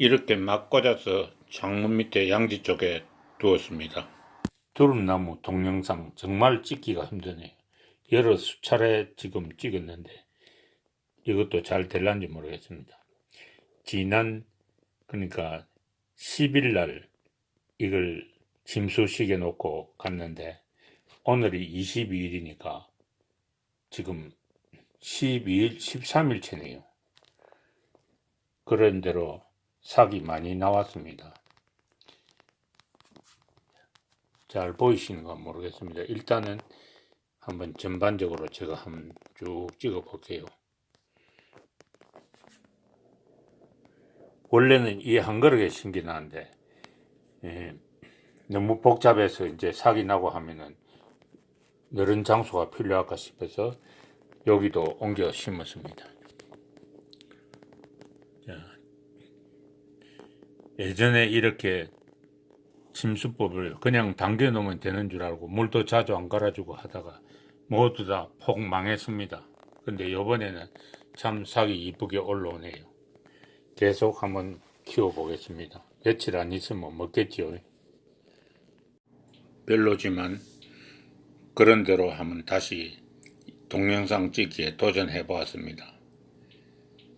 이렇게 막 꽂아서 창문 밑에 양지 쪽에 두었습니다. 두릅나무 동영상 정말 찍기가 힘드네요. 여러 수차례 지금 찍었는데 이것도 잘 될란지 모르겠습니다. 지난 그러니까 10일 날 이걸 침수식에 놓고 갔는데 오늘이 22일이니까 지금 12일, 13일째네요. 그런 대로 삭이 많이 나왔습니다. 잘 보이시는가 모르겠습니다. 일단은 한번 전반적으로 제가 한번 쭉 찍어 볼게요. 원래는 이 한 그릇에 신기 나는데 예, 너무 복잡해서 이제 삭이 나고 하면은 넓은 장소가 필요할까 싶어서 여기도 옮겨 심었습니다. 자, 예전에 이렇게 침수법을 그냥 당겨 놓으면 되는 줄 알고 물도 자주 안 갈아주고 하다가 모두 다 폭 망했습니다. 근데 이번에는 참 삭이 이쁘게 올라오네요. 계속 한번 키워보겠습니다. 며칠 안 있으면 먹겠지요. 별로지만 그런 대로 한번 다시 동영상 찍기에 도전해 보았습니다.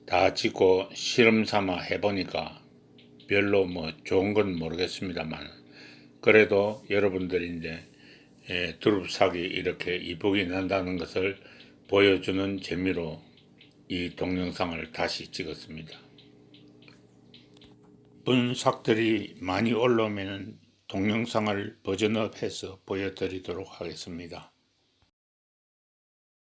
다 찍고 실험 삼아 해보니까 별로 뭐 좋은 건 모르겠습니다만 그래도 여러분들이 이제 예, 두릅삭이 이렇게 이쁘게 난다는 것을 보여주는 재미로 이 동영상을 다시 찍었습니다. 분삭들이 많이 올라오면 동영상을 버전업해서 보여드리도록 하겠습니다.